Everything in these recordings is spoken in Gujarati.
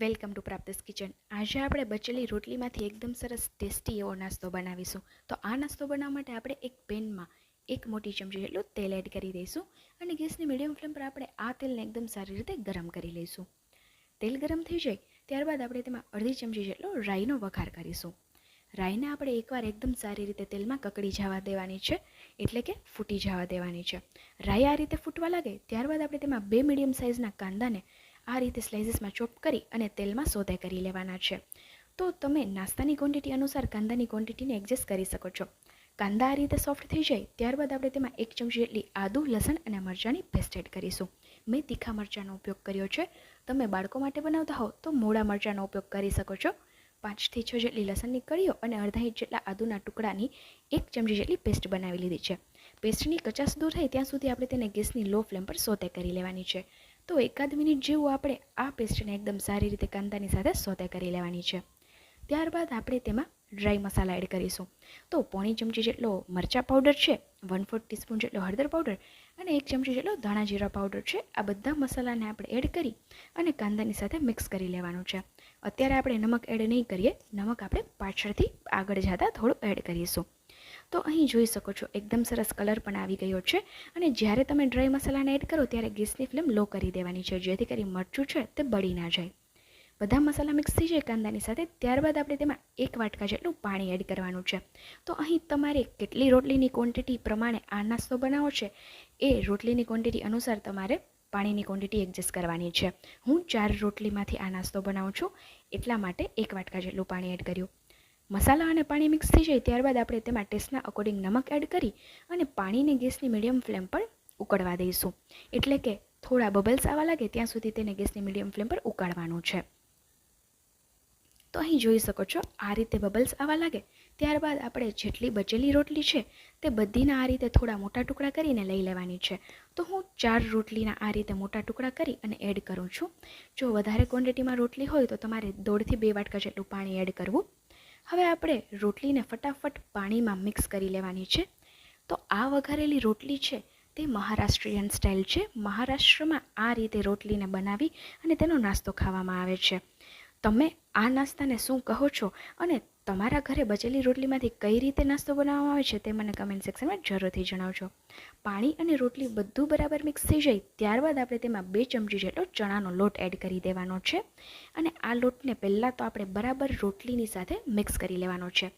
Welcome to પ્રાપ્તિસ kitchen. આજે આપણે બચેલી રોટલીમાંથી એકદમ સરસ ટેસ્ટી એવો નાસ્તો બનાવીશું. તો આ નાસ્તો બનાવવા માટે આપણે એક પેનમાં એક મોટી ચમચી જેટલું તેલ એડ કરી દઈશું અને ગેસની મીડિયમ ફ્લેમ પર આપણે આ તેલને એકદમ સારી રીતે ગરમ કરી લઈશું. તેલ ગરમ થઈ જાય ત્યારબાદ આપણે તેમાં અડધી ચમચી જેટલો રાઈનો વઘાર કરીશું. રાઈને આપણે એકવાર એકદમ સારી રીતે તેલમાં કકડી જવા દેવાની છે, એટલે કે ફૂટી જવા દેવાની છે. રાઈ આ રીતે ફૂટવા લાગે ત્યારબાદ આપણે તેમાં બે મીડિયમ સાઇઝના કાંદાને આ રીતે સ્લાઇસીસમાં ચોપ કરી અને તેલમાં સોદે કરી લેવાના છે. તો તમે નાસ્તાની ક્વોન્ટિટી અનુસાર કાંદાની ક્વોન્ટિટીને એડજસ્ટ કરી શકો છો. કાંદા આ રીતે સોફ્ટ થઈ જાય, ત્યારબાદ આપણે તેમાં એક ચમચી જેટલી આદુ, લસણ અને મરચાંની પેસ્ટ એડ કરીશું. મેં તીખા મરચાંનો ઉપયોગ કર્યો છે. તમે બાળકો માટે બનાવતા હો તો મોડા મરચાંનો ઉપયોગ કરી શકો છો. પાંચથી છ જેટલી લસણની કળીઓ અને અડધા ઇંચ જેટલા આદુના ટુકડાની એક ચમચી જેટલી પેસ્ટ બનાવી લીધી છે. પેસ્ટની કચાસ દૂર થાય ત્યાં સુધી આપણે તેને ગેસની લો ફ્લેમ પર સોતે કરી લેવાની છે. તો એકાદ મિનિટ જેવું આપણે આ પેસ્ટને એકદમ સારી રીતે કાંદાની સાથે સોતે કરી લેવાની છે. ત્યારબાદ આપણે તેમાં ડ્રાય મસાલા એડ કરીશું. તો પોણી ચમચી જેટલો મરચાં પાવડર છે વન ફોર્થ ટીસ્પૂન જેટલો હળદર પાવડર અને એક ચમચી જેટલો ધાણા જીરા પાવડર છે. આ બધા મસાલાને આપણે એડ કરી અને કાંદાની સાથે મિક્સ કરી લેવાનું છે. અત્યારે આપણે નમક એડ નહીં કરીએ, નમક આપણે પાછળથી આગળ જતાં થોડું એડ કરીશું. તો અહીં જોઈ શકો છો, એકદમ સરસ કલર પણ આવી ગયો છે. અને જ્યારે તમે ડ્રાય મસાલાને એડ કરો ત્યારે ગેસની ફ્લેમ લો કરી દેવાની છે, જેથી કરી મરચું છે તે બળી ના જાય. બધા મસાલા મિક્સ થઈ જાય કાંદાની સાથે, ત્યારબાદ આપણે તેમાં એક વાટકા જેટલું પાણી એડ કરવાનું છે. તો અહીં તમારે કેટલી રોટલીની ક્વોન્ટિટી પ્રમાણે આ નાસ્તો બનાવો છે, એ રોટલીની ક્વોન્ટિટી અનુસાર તમારે પાણીની ક્વોન્ટિટી એડજસ્ટ કરવાની છે. હું ચાર રોટલીમાંથી આ નાસ્તો બનાવું છું, એટલા માટે એક વાટકા જેટલું પાણી એડ કર્યું. મસાલા અને પાણી મિક્સ થઈ જાય ત્યારબાદ આપણે તેમાં ટેસ્ટના અકોર્ડિંગ નમક એડ કરી અને પાણીને ગેસની મીડિયમ ફ્લેમ પર ઉકળવા દઈશું. એટલે કે થોડા બબલ્સ આવવા લાગે ત્યાં સુધી તેને ગેસની મીડિયમ ફ્લેમ પર ઉકાળવાનું છે. તો અહીં જોઈ શકો છો, આ રીતે બબલ્સ આવવા લાગે. ત્યારબાદ આપણે જેટલી બચેલી રોટલી છે તે બધીના આ રીતે થોડા મોટા ટુકડા કરીને લઈ લેવાની છે. તો હું ચાર રોટલીના આ રીતે મોટા ટુકડા કરી અને એડ કરું છું. જો વધારે ક્વોન્ટિટીમાં રોટલી હોય તો તમારે દોઢથી બે વાટકા જેટલું પાણી એડ કરવું હવે આપણે રોટલીને ફટાફટ પાણીમાં મિક્સ કરી લેવાની છે. તો આ વઘારેલી રોટલી છે તે મહારાષ્ટ્રીયન સ્ટાઇલ છે. મહારાષ્ટ્રમાં આ રીતે રોટલીને બનાવી અને તેનો નાસ્તો ખાવામાં આવે છે. તમે આ નાસ્તાને શું કહો છો? અને તમારા ઘરે બચેલી રોટલીમાંથી કઈ રીતે નાસ્તો બનાવવામાં આવે છે તે મને કમેન્ટ સેક્શનમાં જરૂરથી જણાવજો. પાણી અને રોટલી બધું બરાબર મિક્સ થઈ જાય ત્યારબાદ આપણે તેમાં બે ચમચી જેટલો ચણાનો લોટ એડ કરી દેવાનો છે. અને આ લોટને પહેલાં તો આપણે બરાબર રોટલીની સાથે મિક્સ કરી લેવાનો છે.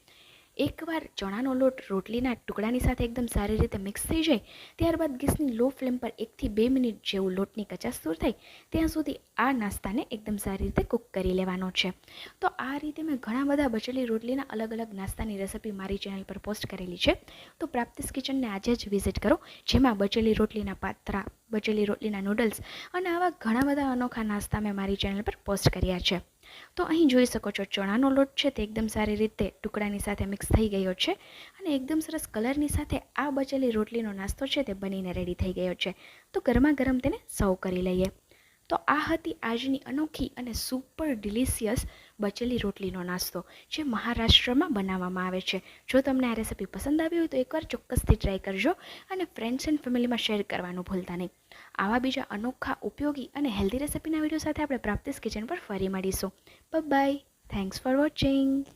એકવાર ચણાનો લોટ રોટલીના ટુકડાની સાથે એકદમ સારી રીતે મિક્સ થઈ જાય, ત્યારબાદ ગેસની લો ફ્લેમ પર એકથી બે મિનિટ જેવું લોટની કચાસ દૂર થાય, ત્યાં સુધી આ નાસ્તાને એકદમ સારી રીતે કૂક કરી લેવાનો છે. તો આ રીતે મેં ઘણા બધા બચેલી રોટલીના અલગ અલગ નાસ્તાની રેસિપી મારી ચેનલ પર પોસ્ટ કરેલી છે. તો પ્રાપ્તિસ કિચનને આજે જ વિઝિટ કરો, જેમાં બચેલી રોટલીના પાત્રા, બચેલી રોટલીના નૂડલ્સ અને આવા ઘણા બધા અનોખા નાસ્તા મેં મારી ચેનલ પર પોસ્ટ કર્યા છે. તો અહીં જોઈ શકો છો, ચણાનો લોટ છે તે એકદમ સારી રીતે ટુકડાની સાથે મિક્સ થઈ ગયો છે અને એકદમ સરસ કલરની સાથે આ બચેલી રોટલીનો નાસ્તો છે તે બનીને રેડી થઈ ગયો છે. તો ગરમા ગરમ તેને સર્વ કરી લઈએ. તો આ હતી આજની અનોખી અને સુપર ડિલિશિયસ બચેલી રોટલીનો નાસ્તો, જે મહારાષ્ટ્રમાં બનાવવામાં આવે છે. જો તમને આ રેસિપી પસંદ આવી હોય તો એકવાર ચોક્કસથી ટ્રાય કરજો અને ફ્રેન્ડ્સ એન્ડ ફેમિલીમાં શેર કરવાનું ભૂલતા નહીં. આવા બીજા અનોખા, ઉપયોગી અને હેલ્ધી રેસિપીના વીડિયો સાથે આપણે પ્રાપ્તિસ કિચન પર ફરી મળીશું. By thanks for watching